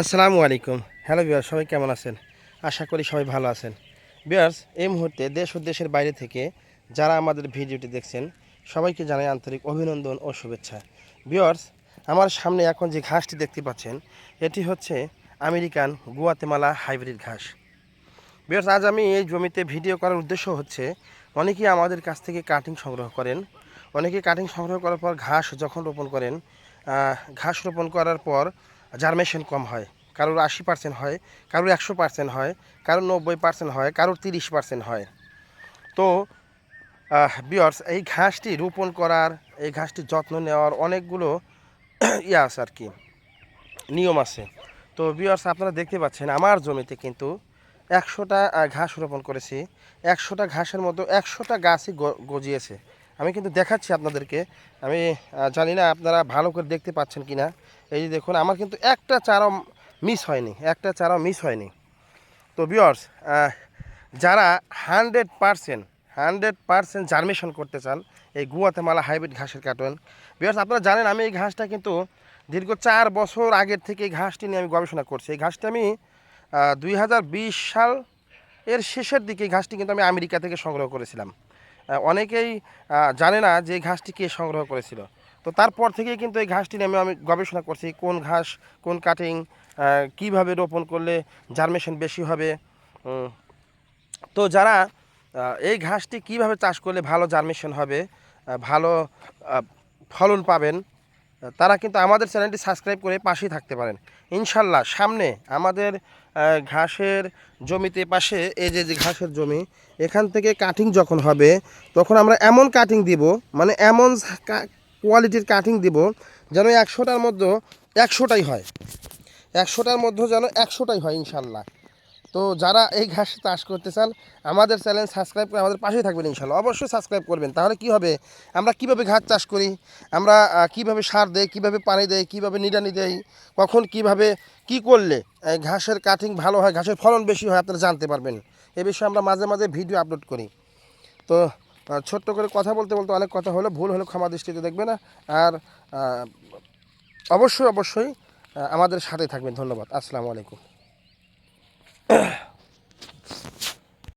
আসসালামু আলাইকুম। হ্যালো বিয়ার্স সবাই কেমন আছেন? আশা করি সবাই ভালো আছেন। বিয়ার্স এই মুহূর্তে দেশ ও দেশের বাইরে থেকে যারা আমাদের ভিডিওটি দেখছেন, সবাইকে জানাই আন্তরিক অভিনন্দন ও শুভেচ্ছা। বিয়ার্স আমার সামনে এখন যে ঘাসটি দেখতে পাচ্ছেন, এটি হচ্ছে আমেরিকান গুয়াতেমালা হাইব্রিড ঘাস। বিয়ার্স আজ আমি এই জমিতে ভিডিও করার উদ্দেশ্য হচ্ছে, অনেকেই আমাদের কাছ থেকে কাটিং সংগ্রহ করেন। অনেকে কাটিং সংগ্রহ করার পর ঘাস যখন রোপণ করেন ঘাস রোপণ করার পর জার্মেশন কম হয়, কারোর আশি পার্সেন্ট হয়, কারোর একশো পার্সেন্ট হয়, কারোর নব্বই পার্সেন্ট হয়, কারোর তিরিশ পার্সেন্ট হয়। তো বিয়ার্স এই ঘাসটি রোপণ করার, এই ঘাসটির যত্ন নেওয়ার অনেকগুলো ইয়ে আছে আর কি নিয়ম আছে। তো বিয়ার্স আপনারা দেখতে পাচ্ছেন, আমার জমিতে কিন্তু একশোটা ঘাস রোপণ করেছি, একশোটা ঘাসের মধ্যে একশোটা গাছই গজিয়েছে। আমি কিন্তু দেখাচ্ছি আপনাদেরকে। আমি জানি না আপনারা ভালো করে দেখতে পাচ্ছেন কি না এই যে দেখুন, আমার কিন্তু একটা চারাও মিস হয়নি, একটা চারাও মিস হয়নি। তো বিয়ার্স যারা hundred percent hundred percent germination করতে চান, এই গুয়াতেমালা হাইব্রিড ঘাসের কার্টন বিয়ার্স আপনারা জানেন আমি এই ঘাসটা কিন্তু দীর্ঘ চার বছর আগের থেকে এই ঘাসটি নিয়ে আমি গবেষণা করছি। এই ঘাসটা আমি দুই হাজার বিশ সাল এর শেষের দিকে এই ঘাসটি কিন্তু আমি আমেরিকা থেকে সংগ্রহ করেছিলাম। অনেকেই জানে না যে ঘাসটি কে সংগ্রহ করেছিল। তো তারপর থেকেই কিন্তু এই ঘাসটি নিয়ে আমি গবেষণা করছি, কোন ঘাস, কোন কাটিং কীভাবে রোপণ করলে জার্মেশন বেশি হবে। তো যারা এই ঘাসটি কীভাবে চাষ করলে ভালো জার্মেশন হবে ভালো ফলন পাবেন তারা কিন্তু আমাদের চ্যানেলটি সাবস্ক্রাইব করে পাশেই থাকতে পারেন। ইনশাল্লাহ সামনে আমাদের ঘাসের জমিতে পাশে, এই যে যে ঘাসের জমি, এখান থেকে কাটিং যখন হবে, তখন আমরা এমন কাটিং দিব মানে এমন কোয়ালিটির কাটিং দিব যেন একশোটার মধ্যে একশোটাই হয়। একশোটার মধ্যে যেন একশোটাই হয় ইনশাল্লাহ। তো যারা এই ঘাস চাষ করতে চান, আমাদের চ্যানেল সাবস্ক্রাইব করে আমাদের পাশেই থাকবেন ইনশাল্লাহ। অবশ্যই সাবস্ক্রাইব করবেন। তাহলে কি হবে? আমরা কীভাবে ঘাস চাষ করি? আমরা কীভাবে সার দেই, কীভাবে পানি দেই, কীভাবে নিড়ানি দেই, কখন কীভাবে কি করলে ঘাসের কাটিং ভালো হয়, ঘাসের ফলন বেশি হয়, আপনারা জানতে পারবেন। এ বিষয়ে আমরা মাঝে মাঝে ভিডিও আপলোড করি। তো ছোট্ট করে কথা বলতে বলতে অনেক কথা হলো, ভুল হলো ক্ষমা দৃষ্টিতে দেখবে না। আর অবশ্যই অবশ্যই আমাদের সাথে থাকবেন। ধন্যবাদ। আসসালামু আলাইকুম।